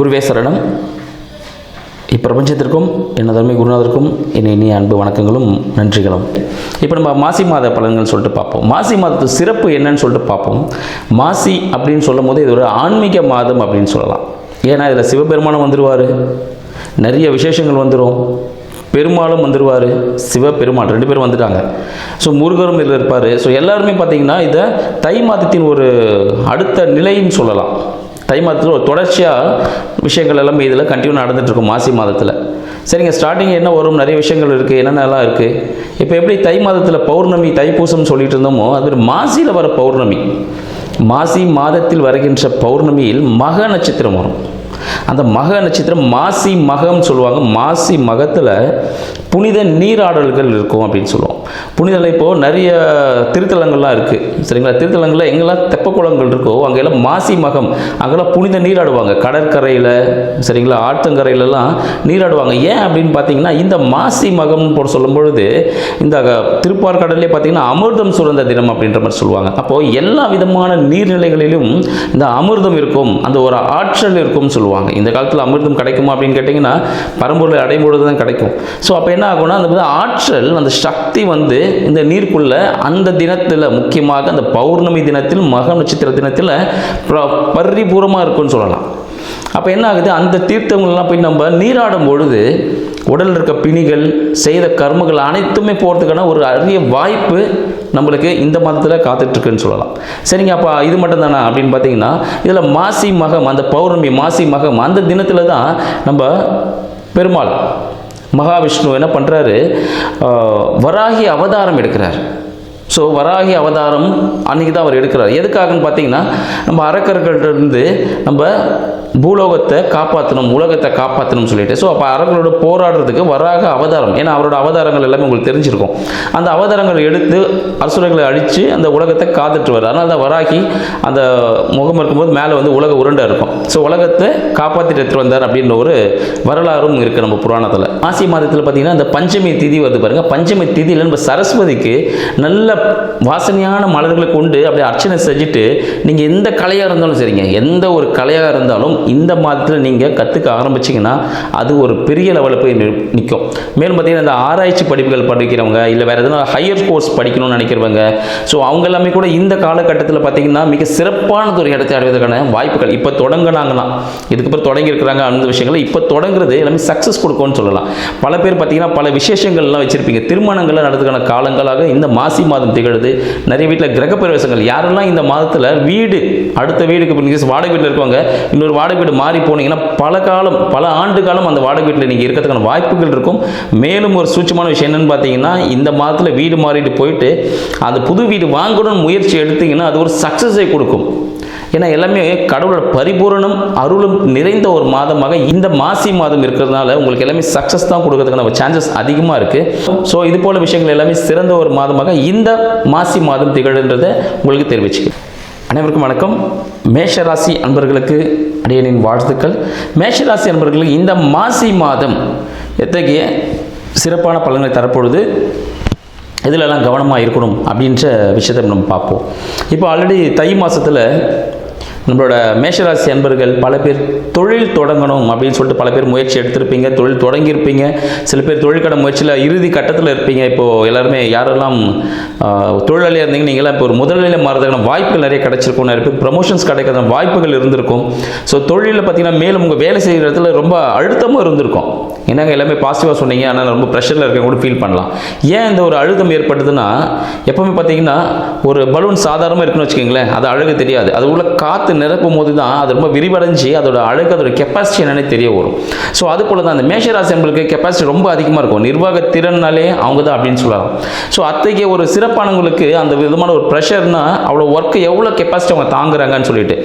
குருவே சரணம். இப்பிரபஞ்சத்திற்கும் என் தர்மை குருநாதருக்கும் என் இனிய அன்பு வணக்கங்களும் நன்றிகளும். இப்போ நம்ம மாசி மாத பலன்கள் சொல்லிட்டு பார்ப்போம். மாசி மாதத்து சிறப்பு என்னன்னு சொல்லிட்டு பார்ப்போம். மாசி அப்படின்னு சொல்லும் போது இது ஒரு ஆன்மீக மாதம் அப்படின்னு சொல்லலாம். ஏன்னா இதில் சிவபெருமானம் வந்துடுவார் நிறைய விசேஷங்கள் வந்துடும் பெருமாளும் வந்துடுவார் சிவபெருமாள் ரெண்டு பேரும் வந்துட்டாங்க. ஸோ முருகரும் இதில் இருப்பார். ஸோ எல்லாருமே பார்த்தீங்கன்னா இதை தை மாதத்தின் ஒரு அடுத்த நிலைன்னு சொல்லலாம். தை மாதத்தில் ஒரு தொடர்ச்சியாக விஷயங்கள் எல்லாமே இதில் கண்டினியூ நடந்துட்டு இருக்கும் மாசி மாதத்தில். சரிங்க ஸ்டார்டிங் என்ன வரும்? நிறைய விஷயங்கள் இருக்குது என்னென்னலாம் இருக்குது இப்போ எப்படி தை மாதத்தில் பௌர்ணமி தைப்பூசம் சொல்லிட்டு இருந்தோமோ அது மாசியில் வர பௌர்ணமி. மாசி மாதத்தில் வருகின்ற பௌர்ணமியில் மக நட்சத்திரம் வரும். அந்த மக நட்சத்திரம் மாசி மகம்னு சொல்லுவாங்க. மாசி மகத்தில் புனித நீராடல்கள் இருக்கும் அப்படின்னு சொல்லுவோம். புனிதல இப்போது நிறைய திருத்தலங்கள்லாம் இருக்குது சரிங்களா? திருத்தலங்களில் எங்கெல்லாம் தெப்பக்குளங்கள் இருக்கோ அங்கெல்லாம் மாசி மகம் அங்கெல்லாம் புனித நீராடுவாங்க. கடற்கரையில் சரிங்களா? ஆற்றங்கரையிலலாம் நீராடுவாங்க. ஏன் அப்படின்னு பார்த்தீங்கன்னா இந்த மாசி மகம்னு போட சொல்லும் பொழுது இந்த திருப்பார் திருப்பார்கடல்லே பார்த்தீங்கன்னா அமிர்தம் சுரந்த தினம் அப்படின்ற மாதிரி சொல்லுவாங்க. அப்போது எல்லா விதமான நீர்நிலைகளிலும் இந்த அமிர்தம் இருக்கும். அந்த ஒரு ஆற்றல் இருக்கும்னு சொல்லுவாங்க. இந்த காலத்தில் அமிர்தம் கிடைக்குமா அப்படின்னு கேட்டிங்கன்னா பரம்பொருளை அடையும் பொழுது தான் கிடைக்கும். ஸோ அப்போ என்ன ஆகும்னா அந்த ஆற்றல் அந்த சக்தி வந்து இந்த நீருக்குள்ள அந்த தினத்தில் முக்கியமாக அந்த பௌர்ணமி தினத்தில் மக நட்சத்திர தினத்தில் பரிபூரமாக இருக்கும்னு சொல்லலாம். அப்போ என்ன ஆகுது? அந்த தீர்த்தங்கள்லாம் போய் நம்ம நீராடும் பொழுது உடலில் இருக்க பிணிகள் செய்த கர்மங்கள் அனைத்துமே போகிறதுக்கான ஒரு அரிய வாய்ப்பு நம்மளுக்கு இந்த மாதத்தில் காத்துட்ருக்குன்னு சொல்லலாம். சரிங்க அப்போ இது மட்டும்தானா அப்படின்னு பார்த்தீங்கன்னா இதில் மாசி மகம் அந்த பௌர்ணமி மாசி மகம் அந்த தினத்தில் தான் நம்ம பெருமாள் மகாவிஷ்ணு என்ன பண்ணுறாரு வராகி அவதாரம் எடுக்கிறார். ஸோ வராகி அவதாரம் அன்றைக்கி தான் அவர் எடுக்கிறார். எதுக்காகன்னு பார்த்தீங்கன்னா நம்ம அரக்கர்கள்ட்ட இருந்து நம்ம பூலோகத்தை காப்பாற்றணும் உலகத்தை காப்பாற்றணும்னு சொல்லிட்டு. ஸோ அப்போ அரக்கரோட போராடுறதுக்கு வராக அவதாரம். ஏன்னா அவரோட அவதாரங்கள் எல்லாமே உங்களுக்கு தெரிஞ்சிருக்கும். அந்த அவதாரங்களை எடுத்து அசுரர்களை அழித்து அந்த உலகத்தை காத்துட்டு வர்றார் அதனால தான் வராகி அந்த முகம் இருக்கும்போது மேலே வந்து உலக உருண்டை இருக்கும். ஸோ உலகத்தை காப்பாற்றிட்டு எடுத்துட்டு வந்தார் அப்படின்ற ஒரு வரலாறும் இருக்குது நம்ம புராணத்தில். ஆசி மாதத்தில் பார்த்தீங்கன்னா அந்த பஞ்சமி திதி வருது பாருங்க. பஞ்சமி திதியில் நம்ம சரஸ்வதிக்கு நல்ல வாசனையான மலர்களை கொண்டு அப்படியே அர்ச்சனை செஞ்சுட்டு நீங்கள் எந்த கலையாக இருந்தாலும் சரிங்க. எந்த ஒரு கலையாக இருந்தாலும் இந்த மாதத்தில் நீங்கள் கற்றுக்க ஆரம்பிச்சிங்கன்னா அது ஒரு பெரிய லெவலில் போய் நிற்கும் மேலும் பார்த்தீங்கன்னா இந்த ஆராய்ச்சி படிப்புகள் படிக்கிறவங்க இல்லை வேறு எதனா ஹையர் கோர்ஸ் படிக்கணும்னு நினைக்கிறவங்க ஸோ அவங்க எல்லாமே கூட இந்த காலகட்டத்தில் பார்த்தீங்கன்னா மிக சிறப்பானது ஒரு இடத்தை அடைவதற்கான வாய்ப்புகள். இப்போ தொடங்கினாங்கன்னா இதுக்கப்புறம் தொடங்கியிருக்கிறாங்க அந்த விஷயங்கள் இப்போ தொடங்குறது எல்லாமே சக்ஸஸ் கொடுக்கும்னு சொல்லலாம். பல பேர் பார்த்தீங்கன்னா பல விசேஷங்கள்லாம் வச்சுருப்பீங்க. திருமணங்கள்லாம் நடத்துக்கான காலங்களாக இந்த மாசி மாதம் திகழுது. நிறைய வீட்டில் கிரகப்பிரவேசங்கள். யாரெல்லாம் இந்த மாதத்தில் வீடு அடுத்த வீடுக்கு இப்போ வாடகை வீட்டில் இருக்கவங்க இன்னொரு வாடகை வீடு மாறி போனீங்கன்னா பல காலம் பல ஆண்டு காலம் அந்த வாடகை வீட்டில் நீங்கள் இருக்கிறதுக்கான வாய்ப்புகள் இருக்கும். மேலும் ஒரு சூட்சமான விஷயம் என்னென்னு பார்த்தீங்கன்னா இந்த மாதத்தில் வீடு மாறிட்டு போயிட்டு அந்த புது வீடு வாங்கணும்னு முயற்சி எடுத்தீங்கன்னா அது ஒரு சக்ஸஸை கொடுக்கும். ஏன்னா எல்லாமே கடவுளோட பரிபூரணம் அருளும் நிறைந்த ஒரு மாதமாக இந்த மாசி மாதம் இருக்கிறதுனால உங்களுக்கு எல்லாமே சக்ஸஸ் தான் கொடுக்கறதுக்கான சான்சஸ் அதிகமாக இருக்குது ஸோ இது போல விஷயங்கள் எல்லாமே சிறந்த ஒரு மாதமாக இந்த மாசி மாதம் திகழ்ன்றதை உங்களுக்கு தெரிவிச்சுக்கிறேன். அனைவருக்கும் வணக்கம். மேஷராசி அன்பர்களுக்கு அடியனின் வாழ்த்துக்கள். மேஷராசி அன்பர்களுக்கு இந்த மாசி மாதம் எத்தகைய சிறப்பான பலன்களை தரப்பொழுது இதிலெல்லாம் கவனமாக இருக்கணும் அப்படின்ற விஷயத்தை நம்ம பார்ப்போம். இப்போ ஆல்ரெடி தை மாதத்தில் நம்மளோட மேஷராசி அன்பர்கள் பல பேர் தொழில் தொடங்கணும் அப்படின்னு சொல்லிட்டு பல பேர் முயற்சி எடுத்திருப்பீங்க தொழில் தொடங்கியிருப்பீங்க. சில பேர் தொழிற்கட முயற்சியில் இறுதி கட்டத்தில் இருப்பீங்க. இப்போது எல்லாருமே யாரெல்லாம் தொழிலாளியாக இருந்தீங்க நீங்களாம் இப்போ ஒரு முதலில் மாறதுக்கான வாய்ப்புகள் நிறைய கிடச்சிருக்கும் நிறைய பேர் ப்ரமோஷன்ஸ் கிடைக்கிறதுக்கான வாய்ப்புகள் இருந்திருக்கும். ஸோ தொழிலில் பார்த்தீங்கன்னா மேலும் உங்கள் வேலை செய்கிற இடத்துல ரொம்ப அழுத்தமும் இருந்திருக்கும். என்னங்க எல்லாமே பாசிட்டிவாக சொன்னீங்க. ஆனால் ரொம்ப ப்ரெஷரில் இருக்க கூட ஃபீல் பண்ணலாம். ஏன் இந்த ஒரு அழுத்தம் ஏற்படுதுன்னா எப்போவுமே பார்த்தீங்கன்னா ஒரு பலூன் சாதாரணமாக இருக்குன்னு வச்சுக்கோங்களேன். அது அழகு தெரியாது. அது உள்ள காற்று நிரப்பும் போது தான் அது ரொம்ப விரிவடைஞ்சு அதோட அழகு அதோட கெப்பாசிட்டி என்னன்னு தெரிய வரும். ஸோ அது போல தான் அந்த மேஷராசி என்பளுக்கு கெப்பாசிட்டி ரொம்ப அதிகமாக இருக்கும். நிர்வாக திறன்னாலே அவங்க தான் அப்படின்னு சொல்லலாம் ஸோ அத்தகைய ஒரு சிறப்பானவங்களுக்கு அந்த விதமான ஒரு ப்ரெஷர்னா அவ்வளோ ஒர்க்கு எவ்வளோ கெப்பாசிட்டி அவங்க தாங்குறாங்கன்னு சொல்லிட்டு.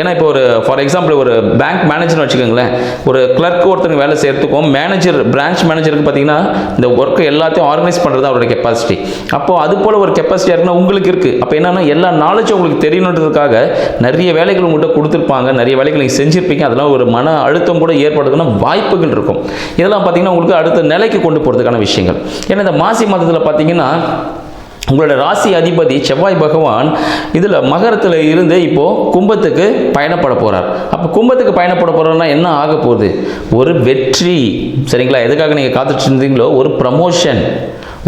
ஏன்னா இப்போ ஒரு ஃபார் எக்ஸாம்பிள் ஒரு பேங்க் மேனேஜர்னு வச்சுக்கோங்களேன். ஒரு கிளர்க் ஒருத்தங்க வேலை செய்கிறதுக்கும் மேனேஜர் பிரான்ச் மேனேஜருக்கு பார்த்தீங்கன்னா இந்த ஒர்க்கை எல்லாத்தையும் ஆர்கனைஸ் பண்ணுறது அவரோட கெப்பாசிட்டி அப்போ அது போல ஒரு கெப்பாசிட்டியாக இருக்குன்னா உங்களுக்கு இருக்குது அப்போ என்னென்னா எல்லா நாலேஜும் உங்களுக்கு தெரியணுன்றதுக்காக நிறைய வேலைகள் உங்கள்கிட்ட கொடுத்துருப்பாங்க நிறைய வேலைகள் நீங்கள் செஞ்சுருப்பீங்க அதெல்லாம் ஒரு மன அழுத்தம் கூட ஏற்படுறதுக்கான வாய்ப்புகள் இருக்கும். இதெல்லாம் பார்த்தீங்கன்னா உங்களுக்கு அடுத்த நிலைக்கு கொண்டு போகிறதுக்கான விஷயங்கள். ஏன்னா இந்த மாசி மாதத்தில் பார்த்தீங்கன்னா உங்களோட ராசி அதிபதி செவ்வாய் பகவான் இதில் மகரத்தில் இருந்து இப்போது கும்பத்துக்கு பயணப்பட போகிறார் அப்போ கும்பத்துக்கு பயணப்பட போகிறாருன்னா என்ன ஆக போகுது? ஒரு வெற்றி. சரிங்களா? எதுக்காக நீங்கள் காத்துட்டு இருந்தீங்களோ? ஒரு ப்ரமோஷன்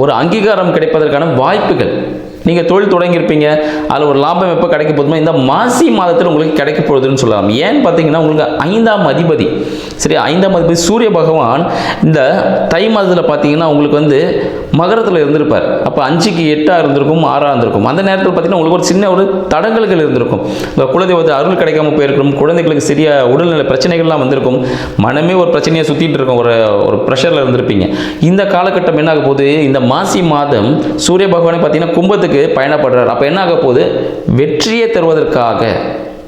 ஒரு அங்கீகாரம் கிடைப்பதற்கான வாய்ப்புகள். நீங்கள் தொழில் தொடங்கியிருப்பீங்க அதில் ஒரு லாபம் எப்போ கிடைக்க போதுமோ இந்த மாசி மாதத்தில் உங்களுக்கு கிடைக்க போகுதுன்னு சொல்லலாம். ஏன்னு பார்த்தீங்கன்னா உங்களுக்கு ஐந்தாம் அதிபதி சரி ஐந்தாம் அதிபதி சூரிய பகவான் இந்த தை மாதத்தில் பார்த்தீங்கன்னா உங்களுக்கு வந்து மகரத்தில் இருந்திருப்பார். அப்போ அஞ்சுக்கு எட்டாக இருந்திருக்கும் ஆறாக இருந்திருக்கும். அந்த நேரத்தில் பார்த்தீங்கன்னா உங்களுக்கு ஒரு சின்ன ஒரு தடங்கல்கள் இருந்திருக்கும். இந்த குலதெய்வத்தை அருள் கிடைக்காம போயிருக்கும் குழந்தைகளுக்கு சிறிய உடல்நல பிரச்சனைகள்லாம் வந்திருக்கும். மனமே ஒரு பிரச்சனையை சுற்றிட்டு இருக்கும் ஒரு ஒரு ப்ரெஷரில் இருந்திருப்பீங்க. இந்த காலகட்டம் என்ன ஆக போகுது? இந்த மாசி மாதம் சூரிய பகவானை பார்த்தீங்கன்னா கும்பத்துக்கு பயணப்படுறார். அப்போ என்ன ஆக போகுது வெற்றியை தருவதற்காக.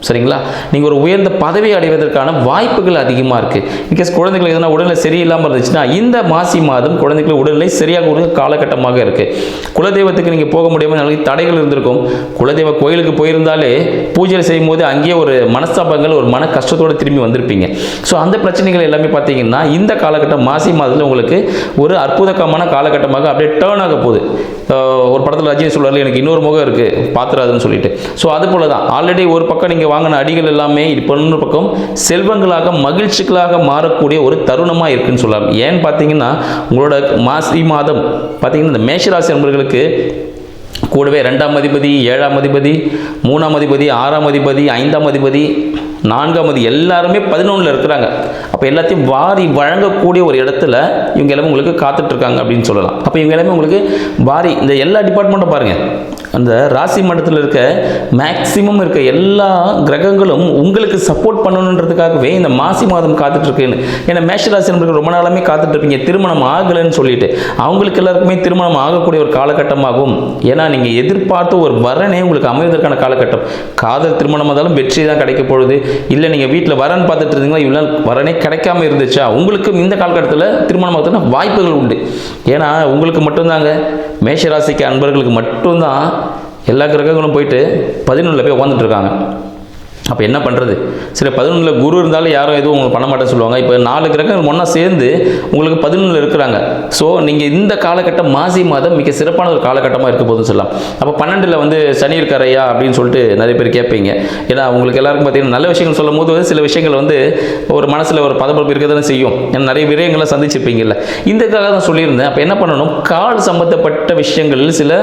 சரிங்களா? நீங்கள் ஒரு உயர்ந்த பதவி அடைவதற்கான வாய்ப்புகள் அதிகமாக இருக்குது இன்கேஸ் குழந்தைகள் எதனா உடல்நிலை சரியில்லாமல் இருந்துச்சுன்னா இந்த மாசி மாதம் குழந்தைகள் உடல்நிலை சரியாக ஒரு காலகட்டமாக இருக்குது குலதெய்வத்துக்கு நீங்கள் போக முடியாமல் நிறைய தடைகள் இருந்திருக்கும். குலதெய்வ கோயிலுக்கு போயிருந்தாலே பூஜை செய்யும் போது அங்கேயே ஒரு மனஸ்தாபங்கள் ஒரு மன கஷ்டத்தோடு திரும்பி வந்திருப்பீங்க. ஸோ அந்த பிரச்சனைகள் எல்லாமே பார்த்தீங்கன்னா இந்த காலகட்டம் மாசி மாதத்தில் உங்களுக்கு ஒரு அற்புதகமான காலகட்டமாக அப்படியே டேர்ன் ஆக போகுது. ஒரு படத்தில் ரஜினி சொல்றாரு எனக்கு இன்னொரு முகம் இருக்குது பார்த்துறாதுன்னு சொல்லிட்டு. ஸோ அது போல தான் ஆல்ரெடி ஒரு பக்கம் நீங்கள் வாங்கின அடிகள் எல்லாமே இப்போ இன்னொரு பக்கம் செல்வங்களாக மகிழ்ச்சிகளாக மாறக்கூடிய ஒரு தருணமாக இருக்குன்னு சொல்லலாம். ஏன்னு பார்த்தீங்கன்னா உங்களோட மாசி மாதம் பார்த்தீங்கன்னா இந்த மேஷராசி நண்பர்களுக்கு கூடவே ரெண்டாம் அதிபதி ஏழாம் அதிபதி மூணாம் அதிபதி ஆறாம் அதிபதி ஐந்தாம் அதிபதி நான்காம் அதிபதி எல்லாருமே பதினொன்றில் இருக்கிறாங்க. அப்போ எல்லாத்தையும் வாரி வழங்கக்கூடிய ஒரு இடத்துல இவங்க எல்லாமே உங்களுக்கு காத்துட்ருக்காங்க அப்படின்னு சொல்லலாம். அப்போ இவங்க எல்லாமே உங்களுக்கு வாரி இந்த எல்லா டிபார்ட்மெண்ட்டும் பாருங்கள் அந்த ராசி மண்டலத்தில் இருக்க மேக்சிமம் இருக்க எல்லா கிரகங்களும் உங்களுக்கு சப்போர்ட் பண்ணணுன்றதுக்காகவே இந்த மாசி மாதம் காத்துட்ருக்குன்னு. ஏன்னா மேஷராசி நண்பர்கள் ரொம்ப நாளாமே காத்துட்ருப்பீங்க. திருமணம் ஆகலைன்னு சொல்லிட்டு. அவங்களுக்கு எல்லாருக்குமே திருமணம் ஆகக்கூடிய ஒரு காலகட்டமாகும். ஏன்னா நீங்கள் எதிர்பார்த்த ஒரு வரனே உங்களுக்கு அமைவதற்கான காலகட்டம். காதல் திருமணம் இருந்தாலும் வெற்றி தான் கிடைக்க போகுது. இல்லை நீங்கள் வீட்டில் வரன் பார்த்துட்டு இருந்தீங்களா இவ்வளோ நாள் வரனே கிடைக்காம இருந்துச்சா? உங்களுக்கும் இந்த காலகட்டத்தில் திருமணம் ஆகிறதுனா வாய்ப்புகள் உண்டு. ஏன்னா உங்களுக்கு மட்டும்தாங்க. மேஷராசிக்கு அன்பர்களுக்கு மட்டும்தான் எல்லா கிரகங்களும் போயிட்டு பதினொன்றில் போய் உட்காந்துட்டு இருக்காங்க அப்போ என்ன பண்ணுறது சரி பதினொன்றில் குரு இருந்தாலும் யாரும் எதுவும் உங்களுக்கு பண்ண மாட்டேன்னு சொல்லுவாங்க. இப்போ நாலு கிரகங்கள் ஒன்றா சேர்ந்து உங்களுக்கு பதினொன்றில் இருக்கிறாங்க. ஸோ நீங்கள் இந்த காலகட்டம் மாசி மாதம் மிக சிறப்பான ஒரு காலகட்டமாக இருக்க போதுன்னு சொல்லலாம். அப்போ பன்னெண்டில் வந்து சனி இருக்காரையா அப்படின்னு சொல்லிட்டு நிறைய பேர் கேட்பீங்க. ஏன்னா உங்களுக்கு எல்லாருக்கும் பார்த்தீங்கன்னா நல்ல விஷயங்கள் சொல்லும் போது சில விஷயங்கள் வந்து ஒரு மனசில் ஒரு பதப்பரப்பு இருக்க தானே செய்யும். ஏன்னா நிறைய விரயங்களை சந்திச்சிருப்பீங்கல்ல. இதுக்காக தான் சொல்லியிருந்தேன். அப்போ என்ன பண்ணணும்? கால் சம்பந்தப்பட்ட விஷயங்களில் சில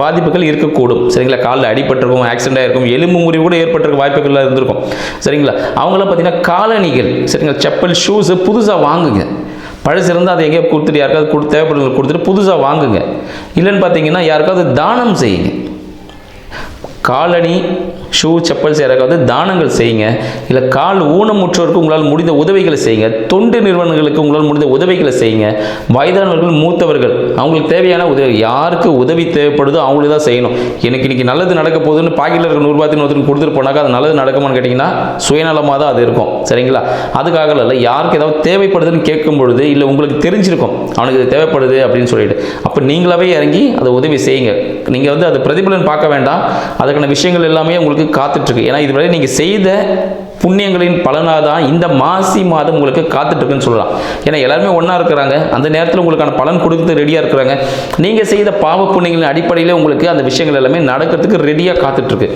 பாதிப்புகள் இருக்கக்கூடும். சரிங்களா? காலில் அடிபட்டிருக்கும் ஆக்சிடென்ட் ஆகிருக்கும் எலும்பு முறிவு கூட ஏற்பட்டிருக்க வாய்ப்புகள்லாம் இருந்திருக்கும். சரிங்களா? அவங்களாம் பார்த்தீங்கன்னா காலணிகள். சரிங்களா? செப்பல் ஷூஸு புதுசாக வாங்குங்க. பழசு இருந்தால் அதை எங்கேயோ கொடுத்துட்டு யாருக்காவது கொடு தேவைப்படுறவங்களுக்கு கொடுத்துட்டு புதுசாக வாங்குங்க. இல்லைன்னு பார்த்தீங்கன்னா யாருக்காவது தானம் செய்யுங்க. காலணி ஷூ செப்பல்ஸ் யாராவது தானங்கள் செய்யுங்க. இல்லை கால் ஊனமுற்றோருக்கு உங்களால் முடிந்த உதவிகளை செய்யுங்க. தொண்டு நிறுவனங்களுக்கு உங்களால் முடிந்த உதவிகளை செய்யுங்க. வயதானவர்கள் மூத்தவர்கள் அவங்களுக்கு தேவையான உதவி யாருக்கு உதவி தேவைப்படுதோ அவங்களுக்கு தான் செய்யணும். எனக்கு இன்னைக்கு நல்லது நடக்க போகுதுன்னு பாக்கெட்டில் இருக்க நூறுபாத்தின் ஒருத்தருக்கு கொடுத்துட்டு போனாக்கா அது நல்லது நடக்குமான்னு கேட்டிங்கன்னா சுயநலமாக தான் அது இருக்கும். சரிங்களா? அதுக்காக இல்லை யாருக்கு ஏதாவது தேவைப்படுதுன்னு கேட்கும் பொழுது இல்லை உங்களுக்கு தெரிஞ்சிருக்கும் அவனுக்கு இது தேவைப்படுது அப்படின்னு சொல்லிட்டு அப்போ நீங்களாவே இறங்கி அதை உதவி செய்யுங்க. நீங்கள் வந்து அது பிரதிபலன் பார்க்க வேண்டாம். அதுக்கான விஷயங்கள் எல்லாமே உங்களுக்கு காத்துட்ருக்கு. ஏன்னா இதுவரை நீங்கள் செய்த புண்ணியங்களின் பலனாக தான் இந்த மாசி மாதம் உங்களுக்கு காத்துட்ருக்குன்னு சொல்லலாம். ஏன்னா எல்லாருமே ஒன்றா இருக்கிறாங்க. அந்த நேரத்தில் உங்களுக்கான பலன் கொடுத்து ரெடியாக இருக்கிறாங்க. நீங்கள் செய்த பாவ புண்ணியங்களின் அடிப்படையில் உங்களுக்கு அந்த விஷயங்கள் எல்லாமே நடக்கிறதுக்கு ரெடியாக காத்துட்ருக்கு.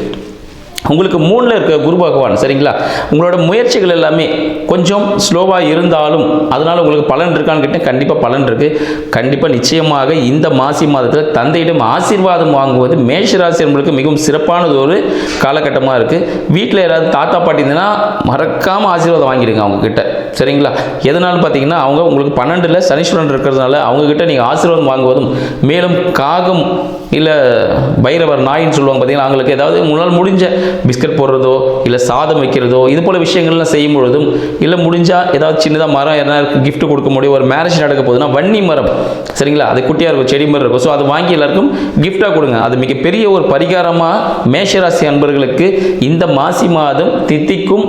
உங்களுக்கு மூணில் இருக்க குரு பகவான் சரிங்களா? உங்களோட முயற்சிகள் எல்லாமே கொஞ்சம் ஸ்லோவாக இருந்தாலும் அதனால் உங்களுக்கு பலன் இருக்கான்னு கேட்டால் கண்டிப்பாக பலன் இருக்குது கண்டிப்பாக நிச்சயமாக இந்த மாசி மாதத்தில் தந்தையிடம் ஆசீர்வாதம் வாங்குவது மேஷராசி உங்களுக்கு மிகவும் சிறப்பானது ஒரு காலகட்டமாக இருக்குது வீட்டில் யாராவது தாத்தா பாட்டி இருந்ததுன்னா மறக்காமல் ஆசீர்வாதம் வாங்கிடுங்க அவங்கக்கிட்ட சரிங்களா? எதனால பார்த்தீங்கன்னா அவங்க உங்களுக்கு பன்னெண்டில் சனீஸ்வரன் இருக்கிறதுனால அவங்கக்கிட்ட நீங்கள் ஆசீர்வாதம் வாங்குவதும் மேலும் காகம் இல்லை பைரவர் நாயின்னு சொல்லுவாங்க பார்த்தீங்கன்னா அவங்களுக்கு ஏதாவது உங்களால் முடிஞ்ச பிஸ்கட் போடுறதோ இல்லை சாதம் வைக்கிறதோ இது போல் விஷயங்கள்லாம் செய்யும் பொழுதும் இல்லை முடிஞ்சால் ஏதாவது சின்னதாக மரம் எதனா கிஃப்ட் கொடுக்க முடியும் ஒரு மேரேஜ் நடக்க போகுதுன்னா வன்னி மரம். சரிங்களா? அது குட்டியாக இருக்கும் செடி மரம் இருக்கும். ஸோ அது வாங்கி எல்லாருக்கும் கிஃப்டாக கொடுங்க. அது மிகப்பெரிய ஒரு பரிகாரமாக மேஷராசி அன்பர்களுக்கு இந்த மாசி மாதம் தித்திக்கும்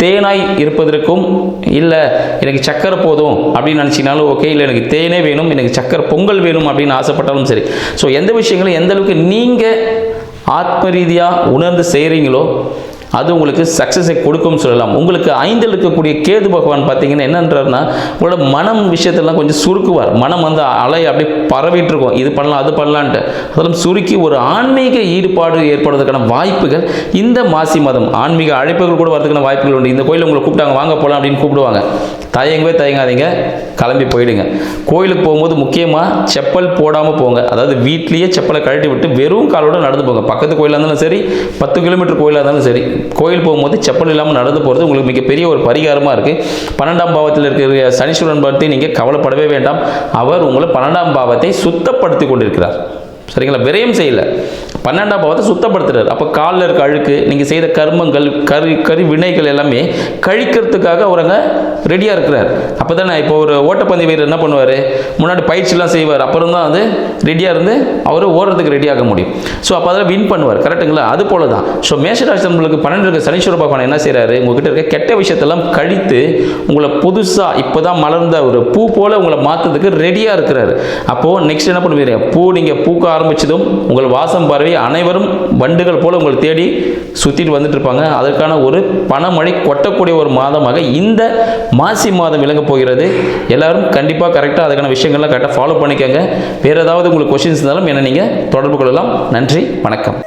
தேனாய் இருப்பதற்கும் இல்லை எனக்கு சக்கரை போதும் அப்படின்னு நினச்சினாலும் ஓகே இல்லை எனக்கு தேனே வேணும் எனக்கு சக்கரை பொங்கல் வேணும் அப்படின்னு ஆசைப்பட்டாலும் சரி. ஸோ எந்த விஷயங்களும் எந்த அளவுக்கு நீங்கள் ஆத்ம ரீதியாக உணர்ந்து செய்கிறீங்களோ அது உங்களுக்கு சக்ஸஸை கொடுக்கும் சொல்லலாம். உங்களுக்கு ஐந்தில் இருக்கக்கூடிய கேது பகவான் பார்த்தீங்கன்னா என்னன்றாருன்னா உங்களோட மனம் விஷயத்தெல்லாம் கொஞ்சம் சுருக்குவார். மனம் வந்து அலை அப்படியே பரவிட்டு இருக்கும் இது பண்ணலாம் அது பண்ணலான்ட்டு. அதெல்லாம் சுருக்கி ஒரு ஆன்மீக ஈடுபாடு ஏற்படுவதற்கான வாய்ப்புகள் இந்த மாசி மாதம். ஆன்மீக அழைப்புகள் கூட வரதுக்கான வாய்ப்புகள் உண்டு. இந்த கோயில் உங்களை கூப்பிட்டாங்க வாங்க போகலாம் அப்படின்னு கூப்பிடுவாங்க. தயங்கவே தயங்காதீங்க. கிளம்பி போயிடுங்க. கோயிலுக்கு போகும்போது முக்கியமாக செப்பல் போடாமல் போங்க. அதாவது வீட்லேயே செப்பலை கழட்டி விட்டு வெறும் காலோட நடந்து போங்க. பக்கத்து கோயிலாக இருந்தாலும் சரி பத்து கிலோமீட்டர் கோயிலாக இருந்தாலும் சரி கோயில் போகும்போது செப்பல் இல்லாமல் நடந்து போகிறது உங்களுக்கு மிகப்பெரிய ஒரு பரிகாரமாக இருக்குது பன்னெண்டாம் பாவத்தில் இருக்கிற சனீஸ்வரன் பற்றி நீங்கள் கவலைப்படவே வேண்டாம். அவர் உங்களை பன்னெண்டாம் பாவத்தை சுத்தப்படுத்தி கொண்டிருக்கிறார். சரிங்களா? விரயம் செய்யல. பன்னெண்டாம் பாவத்தை சுத்தப்படுத்துறாரு. அப்போ காலில் இருக்க அழுக்கு நீங்கள் செய்த கர்மங்கள் கரு கரு வினைகள் எல்லாமே கழிக்கிறதுக்காக அவரங்க ரெடியாக இருக்கிறார். அப்போ தானே இப்போ ஒரு ஓட்டப்பந்தய வீரர் என்ன பண்ணுவார்? முன்னாடி பயிற்சிலாம் செய்வார். அப்புறம் தான் வந்து ரெடியாக இருந்து அவர் ஓடுறதுக்கு ரெடியாக முடியும். ஸோ அப்போ அதெல்லாம் வின் பண்ணுவார். கரெக்ட்டுங்களா அது போல தான் ஸோ மேஷராசி நம்மளுக்கு பன்னெண்டு இருக்க சனீஸ்வர பகவான் என்ன செய்கிறாரு உங்ககிட்ட இருக்க கெட்ட விஷயத்தெல்லாம் கழித்து உங்களை புதுசாக இப்போ தான் மலர்ந்த ஒரு பூ போல் உங்களை மாற்றுறதுக்கு ரெடியாக இருக்கிறாரு. அப்போது நெக்ஸ்ட் என்ன பண்ணுவீங்க? பூ நீங்கள் பூக்க ஆரம்பிச்சதும் உங்கள் வாசம் பரவி அனைவரும் வண்டுகள் போல உங்களை தேடி சுற்றிட்டு வந்துட்டு இருப்பாங்க. அதற்கான ஒரு பணமழை கொட்டக்கூடிய ஒரு மாதமாக இந்த மாசி மாதம் விளங்க போகிறது. எல்லாரும் கண்டிப்பாக கரெக்டாக அதுக்கான விஷயங்கள்லாம் கரெக்டாக ஃபாலோ பண்ணிக்கோங்க. வேறு ஏதாவது உங்களுக்கு கொஷின்ஸ் இருந்தாலும் என்னை நீங்கள் தொடர்பு கொள்ளலாம். நன்றி வணக்கம்.